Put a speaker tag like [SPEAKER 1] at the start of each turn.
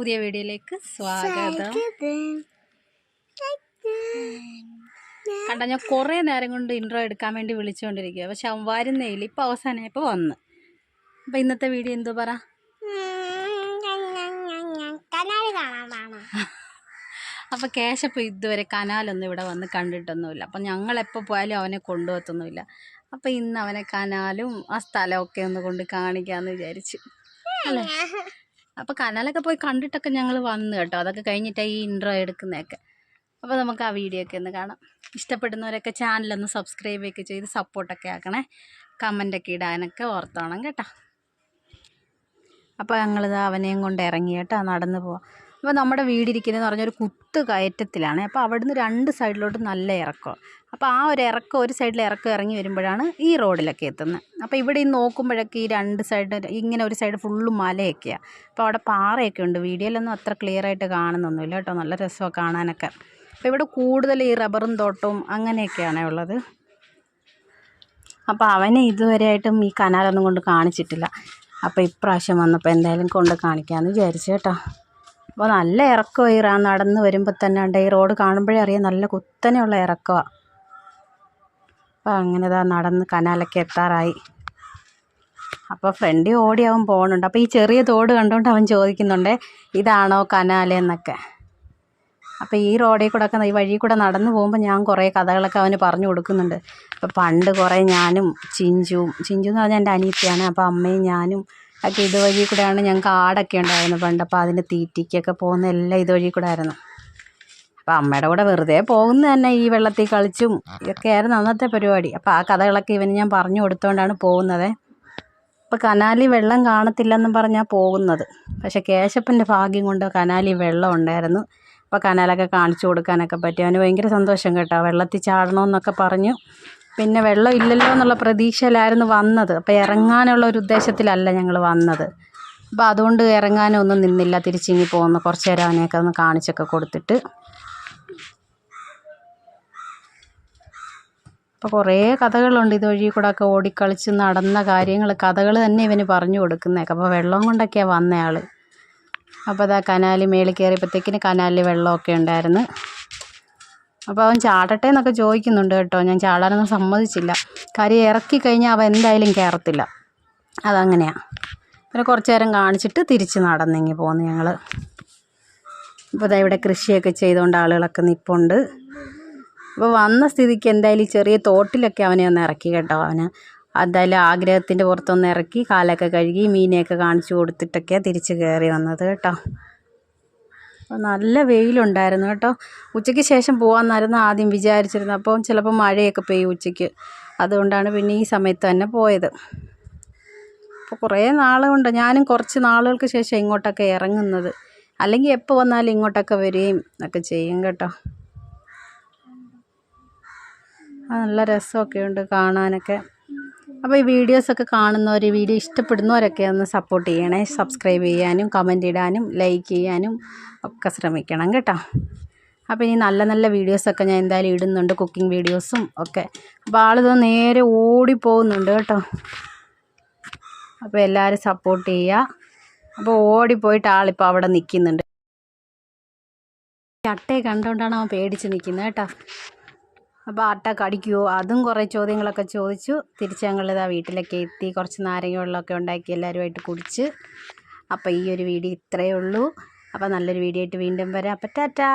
[SPEAKER 1] പുതിയ വീഡിയോയിലേക്ക് സ്വാഗതം. കണ്ട ഞാൻ കുറേ നേരം കൊണ്ട് ഇൻട്രോ എടുക്കാൻ വേണ്ടി വിളിച്ചുകൊണ്ടിരിക്കുക പക്ഷെ അവൻ വരുന്നേയില്ല ഇപ്പം അവസാനമായപ്പോൾ വന്ന്. അപ്പം ഇന്നത്തെ വീഡിയോ എന്തോ പറ? അപ്പോൾ കേശപ്പം ഇതുവരെ കനാലൊന്നും ഇവിടെ വന്ന് കണ്ടിട്ടൊന്നുമില്ല. അപ്പം ഞങ്ങൾ എപ്പോൾ പോയാലും അവനെ കൊണ്ടുപോകത്തൊന്നുമില്ല. അപ്പം ഇന്ന് അവനെ കനാലും ആ സ്ഥലമൊക്കെ ഒന്ന് കൊണ്ട് കാണിക്കാമെന്ന് വിചാരിച്ചു. അല്ലേ? അപ്പോൾ കനാലൊക്കെ പോയി കണ്ടിട്ടൊക്കെ ഞങ്ങൾ വന്നു കേട്ടോ. അതൊക്കെ കഴിഞ്ഞിട്ടാണ് ഈ ഇൻട്രോ എടുക്കുന്നതൊക്കെ. അപ്പോൾ നമുക്ക് ആ വീഡിയോ ഒക്കെ ഒന്ന് കാണാം. ഇഷ്ടപ്പെടുന്നവരൊക്കെ ചാനലൊന്ന് സബ്സ്ക്രൈബ് ഒക്കെ ചെയ്ത് സപ്പോർട്ടൊക്കെ ആക്കണേ. കമന്റൊക്കെ ഇടാനൊക്കെ ഓർത്തോണം കേട്ടോ. അപ്പോൾ ഞങ്ങളിത് അവനെയും കൊണ്ട് ഇറങ്ങി കേട്ടോ നടന്ന് പോവാം. അപ്പോൾ നമ്മുടെ വീടിരിക്കുന്നതെന്ന് പറഞ്ഞാൽ ഒരു കുത്ത് കയറ്റത്തിലാണ്. അപ്പോൾ അവിടുന്ന് രണ്ട് സൈഡിലോട്ട് നല്ല ഇറക്കം. അപ്പോൾ ആ ഒരു ഇറക്കം ഒരു സൈഡിൽ ഇറക്കം ഇറങ്ങി വരുമ്പോഴാണ് ഈ റോഡിലൊക്കെ എത്തുന്നത്. അപ്പോൾ ഇവിടെ ഈ നോക്കുമ്പോഴൊക്കെ ഈ രണ്ട് സൈഡ് ഇങ്ങനെ ഒരു സൈഡ് ഫുള്ള് മലയൊക്കെയാണ് അപ്പോൾ അവിടെ പാറയൊക്കെ ഉണ്ട്. വീഡിയോയിലൊന്നും അത്ര ക്ലിയർ ആയിട്ട് കാണുന്നൊന്നുമില്ല കേട്ടോ. നല്ല രസമാണ് കാണാനൊക്കെ. അപ്പോൾ ഇവിടെ കൂടുതൽ ഈ റബ്ബറും തോട്ടവും അങ്ങനെയൊക്കെയാണ് ഉള്ളത്. അപ്പോൾ അവനെ ഇതുവരെയായിട്ടും ഈ കനാലൊന്നും കൊണ്ട് കാണിച്ചിട്ടില്ല. അപ്പോൾ ഇപ്രാവശ്യം വന്നപ്പോൾ എന്തായാലും കൊണ്ട് കാണിക്കാമെന്ന് വിചാരിച്ചു കേട്ടോ. അപ്പോൾ നല്ല ഇറക്കമാണ് ഈ നടന്ന് വരുമ്പോൾ തന്നെ ഉണ്ട് ഈ റോഡ് കാണുമ്പോഴേ അറിയാം നല്ല കുത്തനെയുള്ള ഇറക്കമാണ് അപ്പോൾ അങ്ങനെ ഇതാ നടന്ന് കനാലൊക്കെ എത്താറായി. അപ്പോൾ ഫ്രണ്ടി ഓടി അവൻ പോകുന്നുണ്ട് അപ്പോൾ ഈ ചെറിയ തോട് കണ്ടുകൊണ്ട് അവൻ ചോദിക്കുന്നുണ്ട് ഇതാണോ കനാൽ എന്നൊക്കെ? അപ്പോൾ ഈ റോഡിൽ കൂടെ ഒക്കെ ഈ വഴി കൂടെ നടന്നു പോകുമ്പോൾ ഞാൻ കുറേ കഥകളൊക്കെ അവന് പറഞ്ഞു കൊടുക്കുന്നുണ്ട്. അപ്പോൾ പണ്ട് കുറേ ഞാനും ചിഞ്ചുവും ചിഞ്ചു എന്ന് പറഞ്ഞാൽ എന്റെ അനിയത്തിയാണ്. അപ്പോൾ അമ്മയും ഞാനും ഒക്കെ ഇതുവഴി കൂടെയാണ് ഞങ്ങൾക്ക് ആടൊക്കെ ഉണ്ടായിരുന്നു പണ്ട്. അപ്പോൾ അതിന്റെ തീറ്റിക്കൊക്കെ പോകുന്ന എല്ലാം ഇതുവഴി കൂടെ ആയിരുന്നു അപ്പോൾ അമ്മയുടെ കൂടെ വെറുതെ പോകുന്ന തന്നെ ഈ വെള്ളത്തിൽ കളിച്ചും ഇതൊക്കെ ആയിരുന്നു അന്നത്തെ പരിപാടി. അപ്പോൾ ആ കഥകളൊക്കെ ഇവന് ഞാൻ പറഞ്ഞു കൊടുത്തുകൊണ്ടാണ് പോകുന്നത്. അപ്പോൾ കനാലിൽ വെള്ളം കാണത്തില്ലെന്നും പറഞ്ഞാൽ പോകുന്നത്. പക്ഷേ കേശപ്പന്റെ ഭാഗ്യം കൊണ്ട് കനാലിൽ വെള്ളം ഉണ്ടായിരുന്നു. അപ്പോൾ കനാലൊക്കെ കാണിച്ചു കൊടുക്കാനൊക്കെ പറ്റി. അവന് ഭയങ്കര സന്തോഷം കേട്ടോ. വെള്ളത്തിൽ ചാടണമെന്നൊക്കെ പറഞ്ഞു. പിന്നെ വെള്ളം ഇല്ലല്ലോ എന്നുള്ള പ്രതീക്ഷയിലായിരുന്നു വന്നത്. അപ്പോൾ ഇറങ്ങാനുള്ള ഒരു ഉദ്ദേശത്തിലല്ല ഞങ്ങൾ വന്നത്. അപ്പോൾ അതുകൊണ്ട് ഇറങ്ങാനൊന്നും നിന്നില്ല. തിരിച്ചിങ്ങി പോകുന്നു കുറച്ച് നേരം അവനെയൊക്കെ ഒന്ന് കാണിച്ചൊക്കെ കൊടുത്തിട്ട്. അപ്പോൾ കുറേ കഥകളുണ്ട് ഇതുവഴി കൂടെ ഒക്കെ ഓടിക്കളിച്ച് നടന്ന കാര്യങ്ങൾ കഥകൾ തന്നെ ഇവന് പറഞ്ഞു കൊടുക്കുന്നതൊക്കെ. അപ്പോൾ വെള്ളം കൊണ്ടൊക്കെയാണ് വന്നയാൾ അപ്പോൾ അതാ കനാലിൽ മേളിൽ കയറിയപ്പോഴത്തേക്കിന് കനാലിൽ വെള്ളമൊക്കെ ഉണ്ടായിരുന്നു. അപ്പോൾ അവൻ ചാടട്ടെ എന്നൊക്കെ ചോദിക്കുന്നുണ്ട് കേട്ടോ. ഞാൻ ചാടാനൊന്നും സമ്മതിച്ചില്ല. കാര്യം ഇറക്കി കഴിഞ്ഞാൽ അവൻ എന്തായാലും കയറത്തില്ല. അതങ്ങനെയാണ് പിന്നെ കുറച്ച് നേരം കാണിച്ചിട്ട് തിരിച്ച് നടന്നിങ്ങി പോന്നു ഞങ്ങൾ ഇപ്പോൾ ഇതാ ഇവിടെ കൃഷിയൊക്കെ ചെയ്തുകൊണ്ട് ആളുകളൊക്കെ നിൽപ്പുണ്ട് അപ്പോൾ വന്ന സ്ഥിതിക്ക് എന്തായാലും ചെറിയ തോട്ടിലൊക്കെ അവനെ ഒന്ന് ഇറക്കി കേട്ടോ അവന്. എന്തായാലും ആഗ്രഹത്തിന്റെ പുറത്തൊന്ന് ഇറക്കി കാലൊക്കെ കഴുകി മീനെയൊക്കെ കാണിച്ചു കൊടുത്തിട്ടൊക്കെയാണ് തിരിച്ച് കയറി വന്നത് കേട്ടോ. നല്ല വെയിലുണ്ടായിരുന്നു കേട്ടോ. ഉച്ചയ്ക്ക് ശേഷം പോകാമെന്നായിരുന്നു ആദ്യം വിചാരിച്ചിരുന്നത്. അപ്പോൾ ചിലപ്പോൾ മഴയൊക്കെ പെയ്യും ഉച്ചയ്ക്ക്. അതുകൊണ്ടാണ് പിന്നെ ഈ സമയത്ത് തന്നെ പോയത്. അപ്പോൾ കുറേ നാളുകൊണ്ട് ഞാനും കുറച്ച് നാളുകൾക്ക് ശേഷം ഇങ്ങോട്ടൊക്കെ ഇറങ്ങുന്നത്. അല്ലെങ്കിൽ എപ്പോൾ വന്നാലും ഇങ്ങോട്ടൊക്കെ വരികയും ഒക്കെ ചെയ്യും കേട്ടോ. നല്ല രസമൊക്കെ ഉണ്ട് കാണാനൊക്കെ. അപ്പോൾ ഈ വീഡിയോസൊക്കെ കാണുന്നവർ വീഡിയോ ഇഷ്ടപ്പെടുന്നവരൊക്കെ ഒന്ന് സപ്പോർട്ട് ചെയ്യണേ. സബ്സ്ക്രൈബ് ചെയ്യാനും കമന്റ് ഇടാനും ലൈക്ക് ചെയ്യാനും ഒക്കെ ശ്രമിക്കണം കേട്ടോ. അപ്പോൾ ഇനി നല്ല നല്ല വീഡിയോസൊക്കെ ഞാൻ എന്തായാലും ഇടുന്നുണ്ട് കുക്കിംഗ് വീഡിയോസും ഒക്കെ. അപ്പോൾ ആളിത് നേരെ ഓടി പോകുന്നുണ്ട് കേട്ടോ. അപ്പോൾ എല്ലാവരും സപ്പോർട്ട് ചെയ്യുക അപ്പോൾ ഓടിപ്പോയിട്ട് ആളിപ്പോൾ അവിടെ നിൽക്കുന്നുണ്ട് ചട്ടയെ കണ്ടുകൊണ്ടാണ് അവൻ പേടിച്ച് നിൽക്കുന്നത് കേട്ടോ. അപ്പോൾ ആട്ട കടിക്കുമോ അതും കുറേ ചോദ്യങ്ങളൊക്കെ ചോദിച്ചു. തിരിച്ച് ഞങ്ങളിതാ വീട്ടിലൊക്കെ എത്തി. കുറച്ച് നാരങ്ങ വെള്ളമൊക്കെ ഉണ്ടാക്കി എല്ലാവരുമായിട്ട് കുടിച്ച്. അപ്പോൾ ഈ ഒരു വീഡിയോ ഇത്രയേ ഉള്ളൂ. അപ്പോൾ നല്ലൊരു വീഡിയോ ആയിട്ട് വീണ്ടും വരാം. അപ്പോൾ ടാറ്റാ!